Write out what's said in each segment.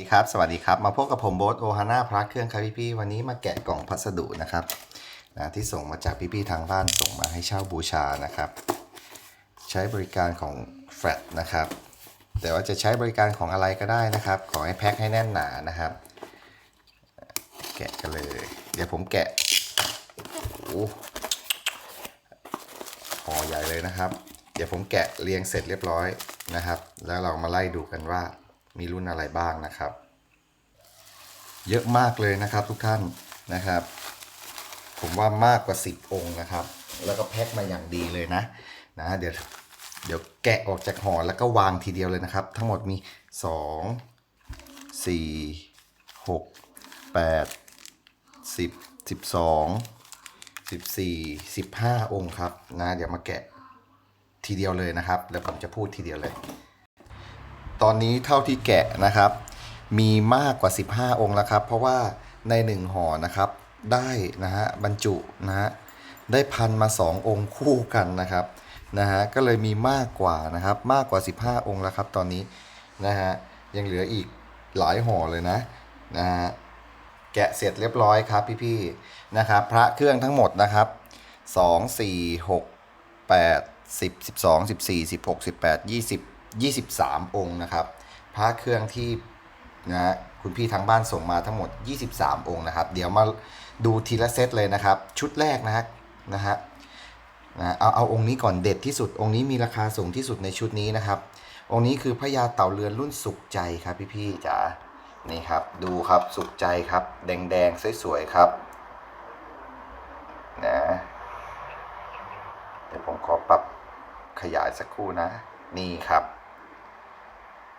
สวัสดีครับ สวัสดีครับ มาพบกับผมโบ๊ทโอฮาน่าพระเครื่องครับพี่ๆวันนี้มาแกะกล่องพัสดุนะครับนะที่ส่งมาจากพี่ๆทางบ้านส่งมาให้เช่าบูชานะครับ ใช้บริการของแฟลตนะครับ แต่ว่าจะใช้บริการของอะไรก็ได้นะครับ ขอให้แพ็คให้แน่นหนานะครับ แกะกันเลย เดี๋ยวผมแกะโอ้ห่อใหญ่เลยนะครับ เดี๋ยวผมแกะเรียงเสร็จเรียบร้อยนะครับ แล้วเรามาไล่ดูกันว่า มีรุ่นอะไรบ้างนะครับ เยอะมากเลยนะครับทุกท่านนะครับ ผมว่ามากกว่า 10 องค์นะครับ แล้วก็แพ็คมาอย่างดีเลยนะนะเดี๋ยวเดี๋ยวแกะออกจากห่อแล้วก็วางทีเดียวเลยนะครับ ทั้งหมดมี 2 4 6 8 10 12 14 15 องค์ครับนะเดี๋ยวมาแกะทีเดียวเลยนะครับ แล้วผมจะพูดทีเดียวเลย ตอนนี้เท่าที่แกะนะครับ มีมากกว่า 15 องค์แล้วครับ เพราะว่าในหนึ่งห่อนะครับ ได้นะฮะบรรจุนะฮะได้พันมา 2 องค์คู่กันนะครับนะฮะก็เลยมีมากกว่านะครับมากกว่า 15 องค์แล้วครับ ตอนนี้นะฮะยังเหลืออีกหลายห่อเลยนะนะฮะแกะเสร็จเรียบร้อยครับพี่ๆนะครับพระเครื่องทั้งหมดนะครับ 2 4 6 8 10 12 14 16 18 20 23 องค์นะครับ พระเครื่องที่นะฮะคุณพี่ทางบ้านส่งมาทั้งหมด 23 องค์นะครับ เดี๋ยวมาดูทีละเซตเลยนะครับ ชุดแรกนะฮะนะฮะนะเอาเอาองค์นี้ก่อนเด็ดที่สุด องค์นี้มีราคาสูงที่สุดในชุดนี้นะครับ องค์นี้คือพญาเต่าเรือนรุ่นสุขใจครับพี่ๆจ๋านี่ครับ ดูครับสุขใจครับ แดงๆสวยๆครับนะเดี๋ยวผมขอปรับขยายสักครู่นะ นี่ครับ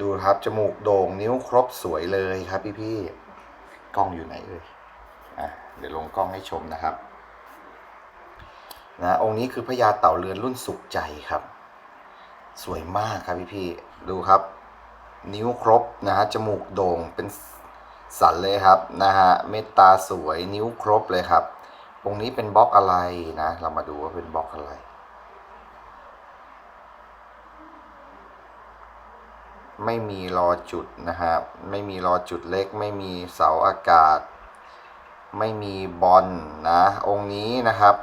ดูครับ จมูกโด่งนิ้วครบสวยเลยครับพี่พี่กล้องอยู่ไหนเอ่ยอะเดี๋ยวลงกล้องให้ชมนะครับนะองค์นี้คือพญาเต่าเรือนรุ่นสุขใจครับ สวยมากครับพี่พี่ดูครับ นิ้วครบนะฮะจมูกโด่งเป็นสันเลยครับนะฮะเมตตาสวยนิ้วครบเลยครับองค์นี้เป็นบล็อกอะไรนะ เรามาดูว่าเป็นบล็อกอะไร ไม่มีรอจุดนะครับไม่มีรอจุดเล็ก ไม่มีเสาอากาศ ไม่มีบอลนะ องค์นี้นะครับ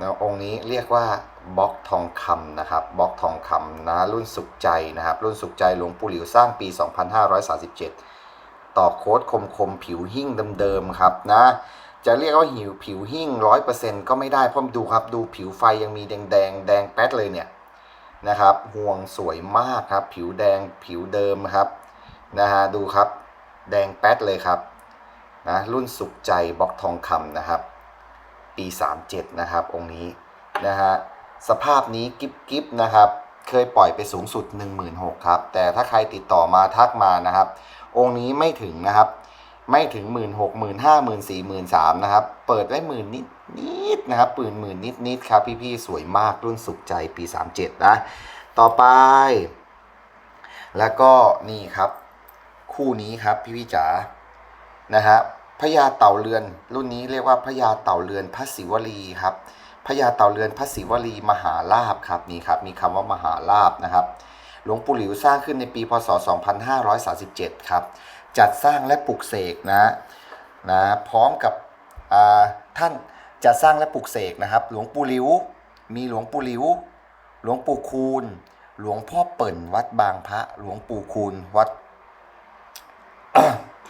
นะองค์นี้เรียกว่าบล็อกทองคำนะครับบล็อกทองคำนะรุ่นสุขใจนะครับ รุ่นสุขใจหลวงปู่หลิวสร้างปี 2537 ต่อโค้ดคมคมๆผิวหิ้งเดิมๆครับนะจะเรียกว่าหิวผิวหิ้งร้อยเปอร์เซ็นต์ก็ไม่ได้เพราะดูครับดูผิวไฟยังมีแดงแดงแดงแป๊ดเลยเนี่ย นะครับห่วงสวยมากครับ ผิวแดงผิวเดิมครับนะฮะดูครับ แดงแป๊ดเลยครับนะรุ่นสุขใจบล็อกทองคำนะครับ ปี 37 นะครับ องค์นี้นะฮะสภาพนี้กิฟกิฟนะครับ เคยปล่อยไปสูงสุด 16,000ครับ แต่ถ้าใครติดต่อมาทักมานะครับ องค์นี้ไม่ถึงนะครับ ไม่ถึง 1 6 0 0 0 0 5 0 0 0 4 0 0 0 0นะครับ เปิดไว้หมื่นนิด นิดนะครับปืนหมื่นนิดนิดครับพี่ๆสวยมากรุ่นสุขใจปี 37 นะ ต่อไป แล้วก็นี่ครับ คู่นี้ครับพี่พี่ๆจ๋านะฮะพญาเต่าเรือน รุ่นนี้เรียกว่าพญาเต่าเรือนพระศิวลีครับพญาเต่าเรือนพระศิวลีมหาลาภครับนี่ครับมีคำว่ามหาลาภนะครับหลวงปู่หลิวสร้างขึ้นในปีพศ 2537 ครับ จัดสร้างและปลุกเสกนะนะพร้อมกับท่าน จัดสร้างและปลุกเสกนะครับ หลวงปู่หลิว มีหลวงปู่หลิว หลวงปู่คูณ หลวงพ่อเปิ่นวัดบางพระ หลวงปู่คูณวัด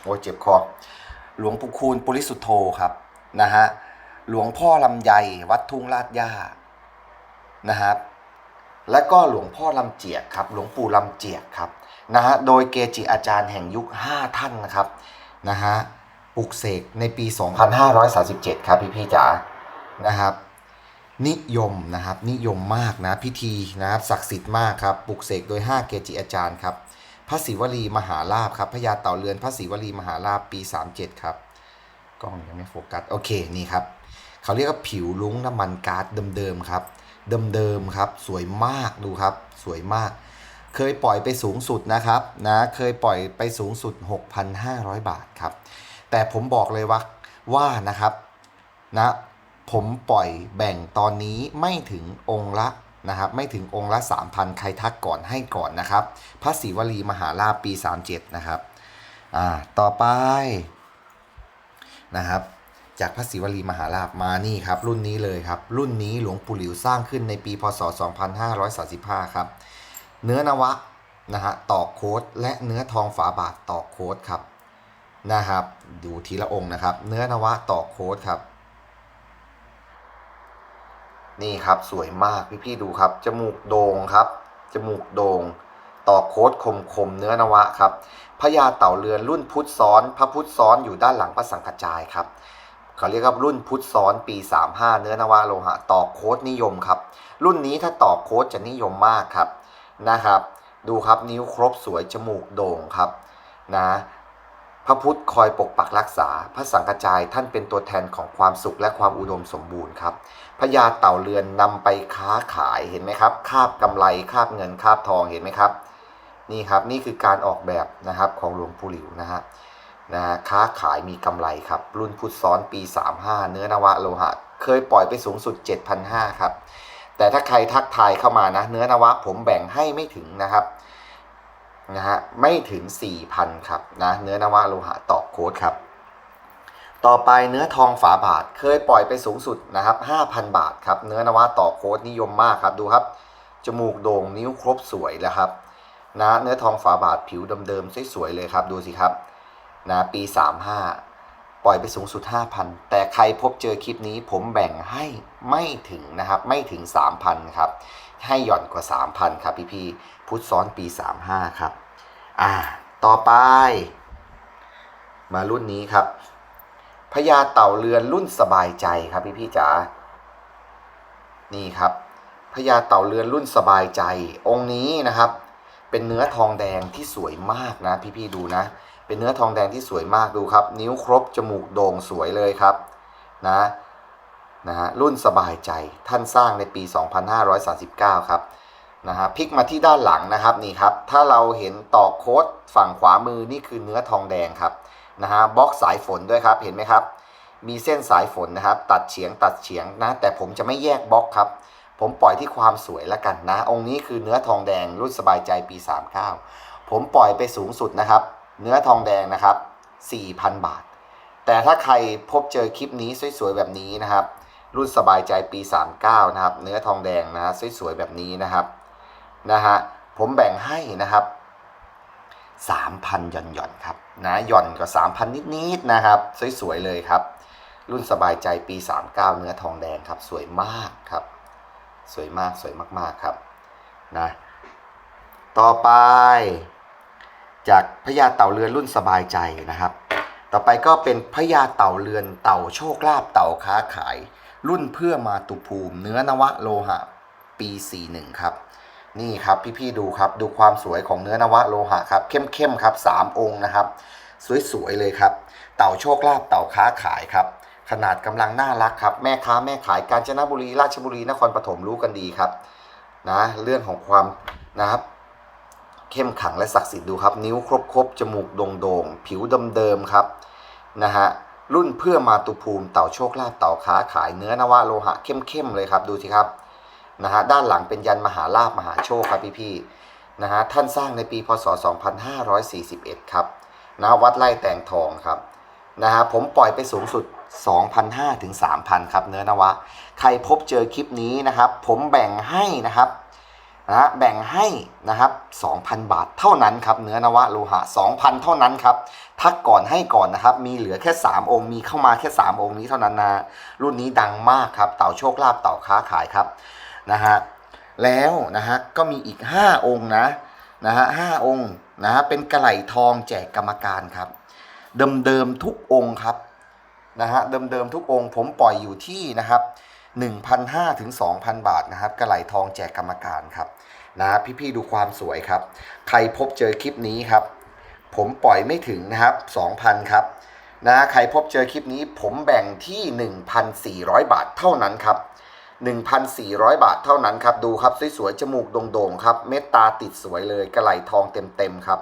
โอ้เจ็บคอ หลวงปู่คูณปุริสุทโธครับนะฮะ หลวงพ่อลำไยวัดทุ่งลาดย่านะครับ และก็หลวงพ่อลำเจียกครับ หลวงปู่ลำเจียกครับนะฮะ โดยเกจิอาจารย์แห่งยุค 5 ท่านนะครับนะฮะ ปลุกเสกในปี 2537 ครับพี่พี่จ๋านะครับ นิยมนะครับนิยมมากนะพิธีนะครับศักดิ์สิทธิ์มากครับปลุกเสกโดย 5 เกจิอาจารย์ครับพระศิวลีมหาลาภครับพญาเต่าเรือนพระศิวลีมหาลาภปี 37 ครับกล้องยังไม่โฟกัสโอเคนี่ครับเขาเรียกว่าผิวลุ้งน้ำมันก๊าซเดิมๆครับเดิมๆครับสวยมากดูครับสวยมาก เคยปล่อยไปสูงสุดนะครับนะเคยปล่อยไปสูงสุด 6,500 บาทครับ แต่ผมบอกเลยว่าว่านะครับนะผมปล่อยแบ่งตอนนี้ไม่ถึงองค์ละนะครับไม่ถึงองค์ละ 3,000 ใครทักก่อนให้ก่อนนะครับ พระศิวลีมหาลาปี 37 นะครับอ่าต่อไปนะครับจากพระศิวลีมหาลาภมานี่ครับ รุ่นนี้เลยครับ รุ่นนี้หลวงปู่หลิวสร้างขึ้นในปีพศ 2535 ครับ เนื้อนวะนะฮะตอกโค้ดและเนื้อทองฝาบาทตอกโค้ดครับ นะครับดูทีละองค์นะครับ เนื้อนวะต่อโค้ดครับ นี่ครับสวยมากพี่ๆดูครับ จมูกโด่งครับ จมูกโด่งต่อโค้ดคมคมๆเนื้อนวะครับพญาเต่าเรือนรุ่นพุทธซ้อน พระพุทธซ้อนอยู่ด้านหลังพระสังฆจายครับเขาเรียกว่ารุ่นพุทธซ้อนปี 35 เนื้อนวะโลหะต่อโค้ดนิยมครับ รุ่นนี้ถ้าต่อโค้ดจะนิยมมากครับนะครับ ดูครับนิ้วครบสวยจมูกโด่งครับนะ พระพุทธคอยปกปักรักษา พระสังฆจายท่านเป็นตัวแทนของความสุขและความอุดมสมบูรณ์ครับพญาเต่าเรือนนำไปค้าขายเห็นไหมครับคาบกำไรคาบเงินคาบทองเห็นไหมครับ นี่ครับนี่คือการออกแบบนะครับของหลวงปู่หลิวนะฮะนะค้าขายมีกำไรครับ รุ่นพุทธซ้อนปี 35 เนื้อนวะโลหะ เคยปล่อยไปสูงสุด 7,500 ครับ แต่ถ้าใครทักทายเข้ามานะ เนื้อนวะผมแบ่งให้ไม่ถึงนะครับ นะฮะไม่ถึง 4,000 ครับนะเนื้อนวะโลหะต่อโค้ดครับ ต่อไปเนื้อทองฝาบาทเคยปล่อยไปสูงสุดนะครับ 5,000 บาทครับเนื้อนวะต่อโค้ดนิยมมากครับดูครับ จมูกโด่งนิ้วครบสวยแล้วครับนะเนื้อทองฝาบาทผิวเดิมๆสวยๆเลยครับดูสิครับนะปี 35 ปล่อยไปสูงสุด 5,000 แต่ใครพบเจอคลิปนี้ผมแบ่งให้ไม่ถึงนะครับไม่ถึง 3,000 ครับ ให้หย่อนกว่า 3,000 ครับพี่ๆพุทธซ้อนปี 35 ครับ อ่า ต่อไป มารุ่นนี้ครับพญาเต่าเรือนรุ่นสบายใจครับพี่พี่จ๋า นี่ครับพญาเต่าเรือนรุ่นสบายใจ องค์นี้นะครับ เป็นเนื้อทองแดงที่สวยมากนะ พี่พี่ดูนะ เป็นเนื้อทองแดงที่สวยมากดูครับ นิ้วครบจมูกโด่งสวยเลยครับนะนะฮะรุ่นสบายใจท่านสร้างในปี 2539 ครับ นะฮะพลิกมาที่ด้านหลังนะครับนี่ครับ ถ้าเราเห็นต่อโค้ดฝั่งขวามือนี่คือเนื้อทองแดงครับนะฮะบล็อกสายฝนด้วยครับเห็นไหมครับ มีเส้นสายฝนนะครับ ตัดเฉียงตัดเฉียงนะ แต่ผมจะไม่แยกบล็อกครับ ผมปล่อยที่ความสวยละกันนะ องค์นี้คือเนื้อทองแดงรุ่นสบายใจปี 39 ผมปล่อยไปสูงสุดนะครับ เนื้อทองแดงนะครับ 4,000 บาท แต่ถ้าใครพบเจอคลิปนี้สวยๆแบบนี้นะครับ รุ่นสบายใจปี 39 นะครับ เนื้อทองแดงนะฮะสวยๆแบบนี้นะครับ นะฮะผมแบ่งให้นะครับ3,000หย่อนหย่อนครับนะหย่อนก็3,000 นิดๆนะครับ สวยๆเลยครับ รุ่นสบายใจปี 39 เนื้อทองแดงครับ สวยมากครับ สวยมากสวยมากๆครับนะต่อไป จากพญาเต่าเรือนรุ่นสบายใจนะครับ ต่อไปก็เป็นพญาเต่าเรือนเต่าโชคลาภเต่าค้าขาย รุ่นเพื่อมาตุภูมิ เนื้อนวะโลหะ ปี 41 ครับ นี่ครับพี่ๆดูครับดูความสวยของเนื้อนวะโลหะครับเข้มๆครับสามองค์นะครับ สวยๆเลยครับ เต่าโชคลาภเต่าค้าขายครับ ขนาดกำลังน่ารักครับ แม่ค้าแม่ขายกาญจนบุรีราชบุรีนครปฐมรู้กันดีครับนะเรื่องของความนะครับ เข้มขังและศักดิ์สิทธิ์ดูครับ นิ้วครบๆจมูกโด่งๆผิวเดิมๆครับนะฮะรุ่นเพื่อมาตุภูมิเต่าโชคลาภเต่าค้าขายเนื้อนวะโลหะเข้มๆเลยครับดูสิครับ นะฮะด้านหลังเป็นยันมหาลาภมหาโชคครับพี่ๆนะฮะท่านสร้างในปีพศ 2541 ครับนะวัดไร่แตงทองครับนะฮะผมปล่อยไปสูงสุด 2,500ถึง3,000 ครับเนื้อนวะ ใครพบเจอคลิปนี้นะครับ ผมแบ่งให้นะครับนะฮะแบ่งให้นะครับ 2,000 บาทเท่านั้นครับเนื้อนวะโลหะ 2,000 เท่านั้นครับ ทักก่อนให้ก่อนนะครับ มีเหลือแค่ 3 องค์มีเข้ามาแค่ 3 องค์นี้เท่านั้นนะรุ่นนี้ดังมากครับ เต่าโชคลาภเต่าค้าขายครับ นะฮะแล้วนะฮะก็มีอีก 5 องค์นะนะฮะห้าองค์นะฮะเป็นกระไหลทองแจกกรรมการครับ เดิมๆทุกองค์ครับนะฮะเดิมๆทุกองค์ผมปล่อยอยู่ที่นะครับ1,500ถึง2,000 บาทนะครับกระไหลทองแจกกรรมการครับนะพี่ๆดูความสวยครับ ใครพบเจอคลิปนี้ครับ ผมปล่อยไม่ถึงนะครับ2,000ครับนะใครพบเจอคลิปนี้ผมแบ่งที่ 1,400 บาทเท่านั้นครับ 1,400 บาทเท่านั้นครับ ดูครับสวยๆ จมูกโด่งๆ ครับ เม็ดตาติดสวยเลยกระไหลทองเต็มๆ ครับ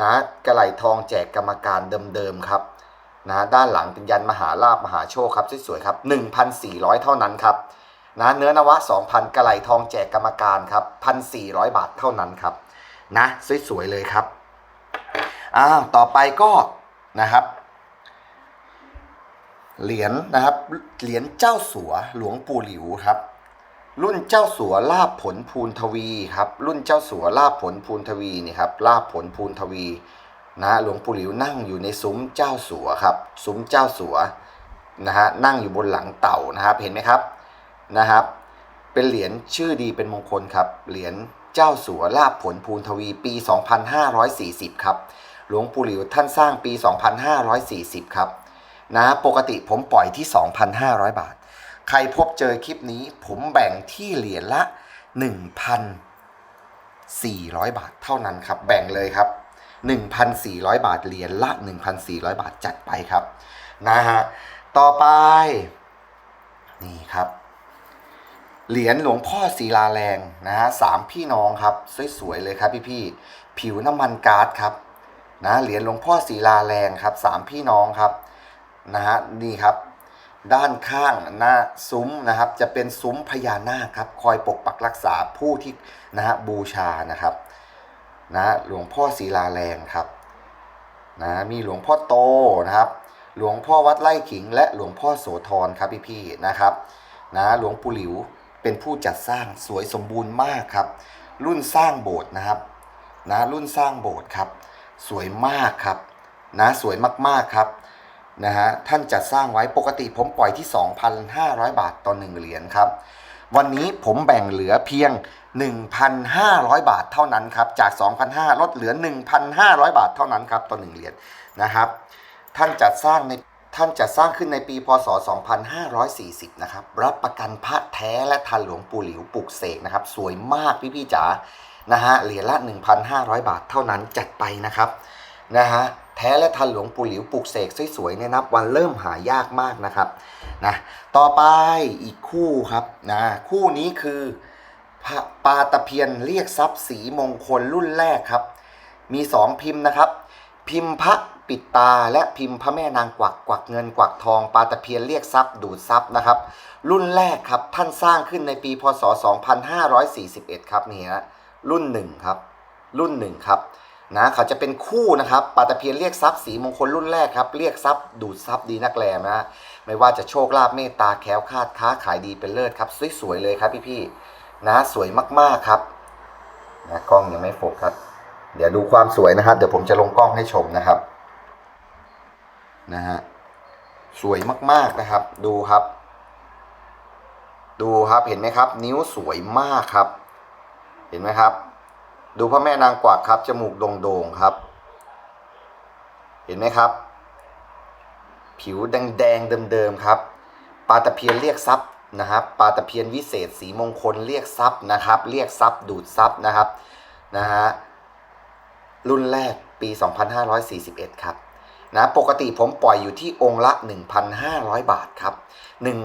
นะกระไหลทองแจกกรรมการเดิมๆ ครับนะด้านหลังเป็นยันมหาลาภมหาโชคครับสวยๆ ครับ 1,400 เท่านั้นครับนะเนื้อนวะ 2,000 กระไหลทองแจกกรรมการครับ1,400 บาทเท่านั้นครับนะสวยๆ เลยครับอ้าวต่อไปก็นะครับ เหรียญนะครับ เหรียญเจ้าสัวหลวงปู่หลิวครับ รุ่นเจ้าสัวลาบผลภูนทวีครับ รุ่นเจ้าสัวลาบผลภูนทวีนี่ครับลาบผลภูนทวีนะหลวงปู่หลิวนั่งอยู่ในซุ้มเจ้าสัวครับ ซุ้มเจ้าสัวนะฮะนั่งอยู่บนหลังเต่านะครับเห็นไหมครับนะครับ เป็นเหรียญชื่อดีเป็นมงคลครับ เหรียญเจ้าสัวลาบผลภูนทวีปี 2540 ครับ หลวงปู่หลิวท่านสร้างปี 2540 ครับ นะปกติผมปล่อยที่ 2,500 บาท ใครพบเจอคลิปนี้ ผมแบ่งที่เหรียญละ 1,400 บาทเท่านั้นครับ แบ่งเลยครับ 1,400 บาทเหรียญละ 1,400 บาทจัดไปครับนะฮะต่อไป นี่ครับ เหรียญหลวงพ่อศิลาแรงนะฮะสามพี่น้องครับ สวยๆเลยครับพี่ๆผิวน้ำมันก๊าซครับนะเหรียญหลวงพ่อศิลาแรงครับสามพี่น้องครับ นะฮะนี่ครับ ด้านข้างหน้าซุ้มนะครับ จะเป็นซุ้มพญานาคครับ คอยปกปักรักษาผู้ที่นะฮะบูชานะครับนะหลวงพ่อศิลาแรงครับนะมีหลวงพ่อโตนะครับ หลวงพ่อวัดไร่ขิง และหลวงพ่อโสธรครับพี่ๆนะครับนะหลวงปู่หลิวเป็นผู้จัดสร้างสวยสมบูรณ์มากครับ รุ่นสร้างโบสถ์นะครับนะรุ่นสร้างโบสถ์ครับ สวยมากครับนะสวยมากๆครับ นะฮะท่านจัดสร้างไว้ปกติผมปล่อยที่ 2,500 บาทต่อ1เหรียญครับ วันนี้ผมแบ่งเหลือเพียง 1,500 บาทเท่านั้นครับ จาก 2,500ลดเหลือ 1,500 บาทเท่านั้นครับต่อ1เหรียญนะครับ ท่านจัดสร้างในท่านจัดสร้างขึ้นในปีพศ 2540 นะครับ รับประกันพระแท้และทันหลวงปู่หลิวปลุกเสกนะครับ สวยมากพี่ๆจ๋านะฮะเหรียญละ 1,500 บาทเท่านั้นจัดไปนะครับนะฮะ แท้และทันหลวงปู่หลิวปลูกเสกสวยๆเนี่ยนับวันเริ่มหายากมากนะครับนะต่อไปอีกคู่ครับนะคู่นี้คือปลาตะเพียนเรียกทรัพย์สีมงคลรุ่นแรกครับ มีสองพิมพ์นะครับ พิมพ์พระปิดตาและพิมพ์พระแม่นางกวักกวักเงินกวักทองปลาตะเพียนเรียกทรัพย์ดูดทรัพย์นะครับ รุ่นแรกครับท่านสร้างขึ้นในปีพศ 2541 ครับนี่ฮะรุ่นหนึ่งครับรุ่นหนึ่งครับ นะเขาจะเป็นคู่นะครับปาตะเพียนเรียกทรัพย์สีมงคลรุ่นแรกครับ เรียกทรัพย์ดูดทรัพย์ดีนักแลนะไม่ว่าจะโชคลาภเมตตาแคล้วคาดค้าขายดีเป็นเลิศครับสวยๆเลยครับพี่ๆนะสวยมากๆครับนะกล้องยังไม่โฟกัสเดี๋ยวดูความสวยนะครับ เดี๋ยวผมจะลงกล้องให้ชมนะครับนะฮะสวยมากๆนะครับ ดูครับ ดูครับเห็นไหมครับ นิ้วสวยมากครับ เห็นไหมครับ ดูพระแม่นางกวักครับ จมูกโด่งๆครับ เห็นไหมครับ ผิวแดงๆเดิมๆครับปลาตะเพียนเรียกทรัพย์นะครับปลาตะเพียนวิเศษสีมงคลเรียกทรัพย์นะครับ เรียกทรัพย์ดูดทรัพย์นะครับนะฮะรุ่นแรกปี 2541 ครับนะปกติผมปล่อยอยู่ที่องค์ละ 1,500 บาทครับ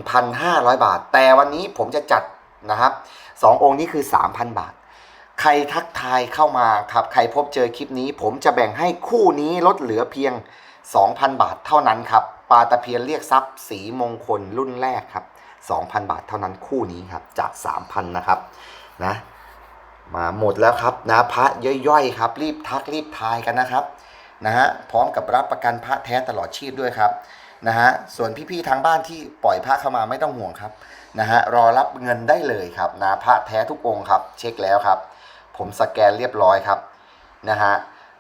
1,500 บาท แต่วันนี้ผมจะจัดนะครับสององค์นี้คือ 3,000 บาท ใครทักทายเข้ามาครับ ใครพบเจอคลิปนี้ ผมจะแบ่งให้คู่นี้ลดเหลือเพียง 2,000 บาทเท่านั้นครับปลาตะเพียนเรียกทรัพย์สีมงคลรุ่นแรกครับ 2,000 บาทเท่านั้นคู่นี้ครับจาก 3,000 นะครับนะมาหมดแล้วครับนะพระย่อยๆครับ รีบทักรีบทายกันนะครับนะฮะพร้อมกับรับประกันพระแท้ตลอดชีพด้วยครับนะฮะส่วนพี่ๆทางบ้านที่ปล่อยพระเข้ามาไม่ต้องห่วงครับนะฮะรอรับเงินได้เลยครับนะพระแท้ทุกองค์ครับ เช็คแล้วครับ ผมสแกนเรียบร้อยครับนะฮะ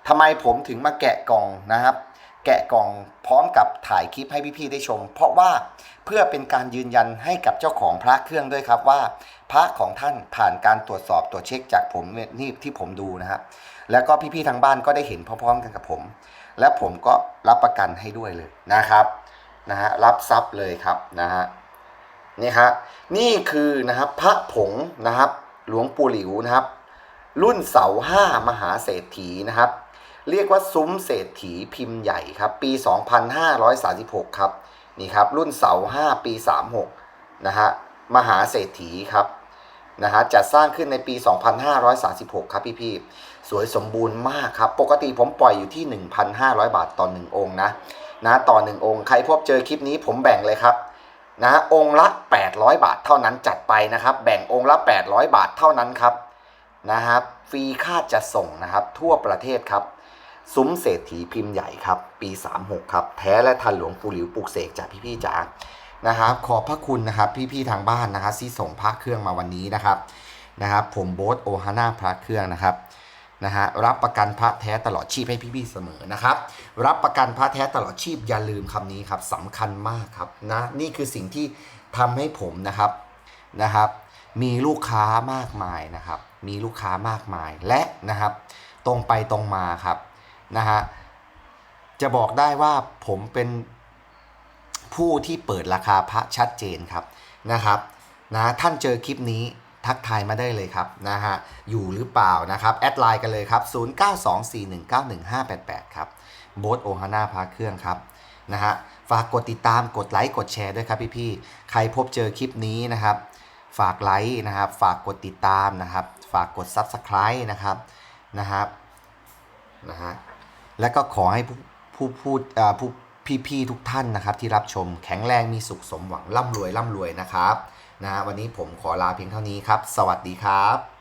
ทำไมผมถึงมาแกะกล่องนะครับ แกะกล่องพร้อมกับถ่ายคลิปให้พี่ๆได้ชม เพราะว่าเพื่อเป็นการยืนยันให้กับเจ้าของพระเครื่องด้วยครับว่า พระของท่านผ่านการตรวจสอบตรวจเช็คจากผมนี่ยนี่ที่ผมดูนะครับแล้วก็พี่ๆทางบ้านก็ได้เห็นพร้อมๆกันกับผม และผมก็รับประกันให้ด้วยเลยนะครับนะฮะรับทรัพย์เลยครับนะฮะนี่ฮะนี่คือนะครับพระผงนะครับ หลวงปู่หลิวนะครับ รุ่นเสาห้ามหาเศรษฐีนะครับ เรียกว่าซุ้มเศรษฐีพิมพ์ใหญ่ครับ ปี 2536 ครับ นี่ครับ รุ่นเสา5ปี 36 นะฮะ มหาเศรษฐีครับนะฮะจัดสร้างขึ้นในปี 2536 ครับพี่ๆ สวยสมบูรณ์มากครับ ปกติผมปล่อยอยู่ที่ 1,500 บาทต่อ1องค์นะนะต่อ 1 องค์ ใครพบเจอคลิปนี้ผมแบ่งเลยครับนะองค์ละ 800 บาทเท่านั้นจัดไปนะครับ แบ่งองค์ละ 800 บาทเท่านั้นครับ นะครับฟรีค่าจะส่งนะครับ ทั่วประเทศครับ ซุ้มเศรษฐีพิมพ์ใหญ่ครับ ปี 36 ครับ แท้และทันหลวงปู่หลิวปลูกเสกจากพี่ๆจ๋านะครับ ขอบพระคุณนะครับ พี่ๆทางบ้านนะครับที่ส่งพระเครื่องมาวันนี้นะครับนะครับ ผมโบ๊ทโอฮาน่าพระเครื่องนะครับนะฮะรับประกันพระแท้ตลอดชีพให้พี่ๆเสมอนะครับ รับประกันพระแท้ตลอดชีพอย่าลืมคำนี้ครับสำคัญมากครับนะนี่คือสิ่งที่ทำให้ผมนะครับนะครับ มีลูกค้ามากมายนะครับ มีลูกค้ามากมายและนะครับ ตรงไปตรงมาครับนะฮะจะบอกได้ว่าผมเป็นผู้ที่เปิดราคาพระชัดเจนครับนะครับนะท่านเจอคลิปนี้ทักทายมาได้เลยครับนะฮะอยู่หรือเปล่านะครับ แอดไลน์กันเลยครับ 0924191588 ครับโบสโอฮาน่าพาเครื่องครับนะฮะฝากกดติดตามกดไลค์กดแชร์ด้วยครับพี่ๆใครพบเจอคลิปนี้นะครับ ฝากไลค์นะครับ ฝากกดติดตามนะครับ ฝากกด Subscribe นะครับนะครับนะฮะและก็ขอให้ผู้ผู้พูดอ่อผู้พี่ๆทุกท่านนะครับ ที่รับชมแข็งแรงมีสุขสมหวังร่ำรวยร่ำรวยนะครับนะฮะวันนี้ผมขอลาเพียงเท่านี้ครับ สวัสดีครับ